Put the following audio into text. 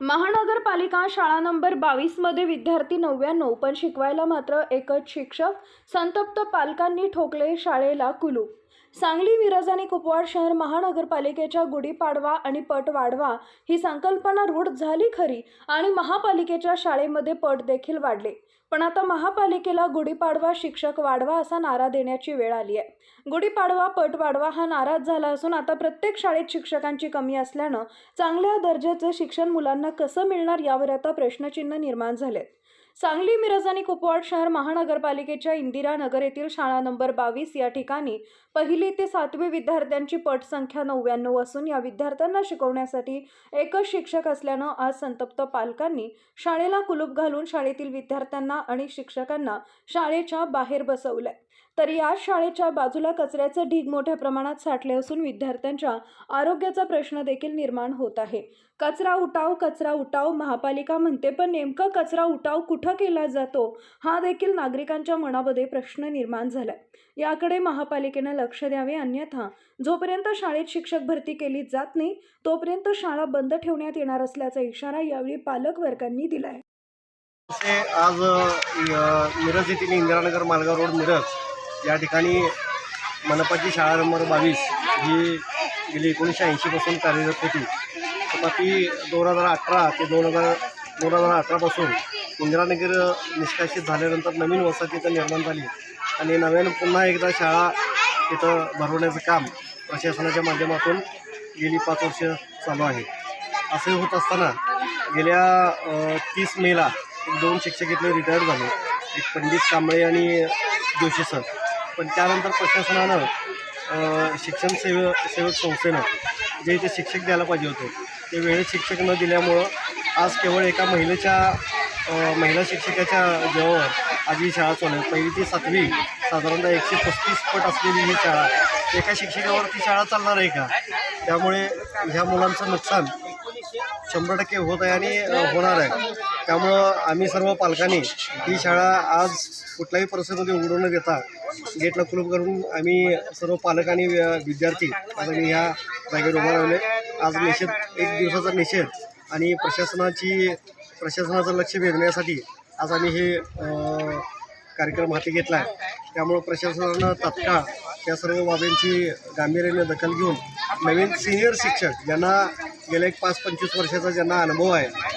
महानगरपालिका शाळा नंबर बावीसमध्ये विद्यार्थी नव्याण्णव पण शिकवायला मात्र एकच शिक्षक संतप्त पालकांनी ठोकले शाळेला कुलूप सांगली मिरज आणि कुपवाड शहर महानगरपालिकेच्या गुढीपाडवा आणि पट वाढवा ही संकल्पना रूढ झाली खरी आणि महापालिकेच्या शाळेमध्ये पट देखील वाढले. पण आता महापालिकेला गुढीपाडवा शिक्षक वाढवा असा नारा देण्याची वेळ आली आहे. गुढीपाडवा पट वाढवा हा नाराज झाला असून आता प्रत्येक शाळेत शिक्षकांची कमी असल्यानं चांगल्या दर्जाचे शिक्षण मुलांना कसं मिळणार यावर आता प्रश्नचिन्ह निर्माण झाले सांगली मिरज आणि कुपवाड शहर महानगरपालिकेच्या इंदिरा नगर येथील शाळा नंबर बावीस या ठिकाणी पहिली ते सातवी विद्यार्थ्यांची पट संख्या नव्याण्णव असून या विद्यार्थ्यांना शिकवण्यासाठी एकच शिक्षक असल्यानं आज संतप्त पालकांनी शाळेला कुलूप घालून शाळेतील विद्यार्थ्यांना आणि शिक्षकांना शाळेच्या बाहेर बसवलंय. तर या शाळेच्या बाजूला कचऱ्याचे ढीग मोठ्या प्रमाणात साठले असून विद्यार्थ्यांच्या आरोग्याचा प्रश्न देखील निर्माण होत आहे. कचरा उठाव कचरा उठाव महापालिका म्हणते पण नेमकं कचरा उठाव कुठं केला जातो हा देखील नागरिकांच्या मनामध्ये प्रश्न निर्माण झालाय. याकडे महापालिकेनं लक्ष द्यावे अन्यथा जोपर्यंत शाळेत शिक्षक भरती केली जात नाही तोपर्यंत शाळा बंद ठेवण्यात येणार असल्याचा इशारा यावेळी पालक वर्गांनी दिलाय आज मिरज येथील इंदिरानगर मालगाव रोड मिरज या ठिकाणी मनपाची शाळा नंबर बावीस ही गेली एकोणीसशे ऐंशीपासून कार्यरत होती. तथापि दोन हजार अठरा ते दोन हजार दोन हजार अठरापासून इंदिरानगर निष्कासित झाल्यानंतर नवीन वसाहत तिथं निर्माण झाली. आणि नव्यानं पुन्हा एकदा शाळा तिथं भरवण्याचं काम प्रशासनाच्या माध्यमातून गेली पाच वर्ष चालू आहे. असे होत असताना गेल्या तीस मेला एक दोन शिक्षक इथले रिटायर झाले. एक पंडित कांबळे आणि जोशी सर. पण त्यानंतर प्रशासनानं शिक्षण सेव सेवक संस्थेनं जे इथे शिक्षक द्यायला पाहिजे होते ते वेळेत शिक्षक न दिल्यामुळं आज केवळ एका महिलेच्या महिला शिक्षकाच्या जेव्हा आज ही शाळा चालू आहे. पहिली ती सातवी साधारणतः एकशे पस्तीस पट असलेली ही शाळा एका शिक्षकावरती शाळा चालणार आहे का? त्यामुळे ह्या मुलांचं नुकसान शंभर टक्के होत आहे आणि होणार आहे. त्यामुळं आम्ही सर्व पालकांनी ही शाळा आज कुठल्याही परिस्थितीमध्ये उघडू न देता गेटला कुलूप करून आम्ही सर्व पालक आणि विद्यार्थी आज आम्ही ह्या जागेवर उभा राहिले आज निषेध एक दिवसाचा निषेध आणि प्रशासनाची प्रशासनाचं लक्ष वेधण्यासाठी आज आम्ही हे कार्यक्रम हाती घेतला आहे त्यामुळं प्रशासनानं तात्काळ त्या सर्व बाबींची गांभीर्याने दखल घेऊन नवीन सिनियर शिक्षक ज्यांना गेल्या एक पाच पंचवीस वर्षाचा ज्यांना अनुभव आहे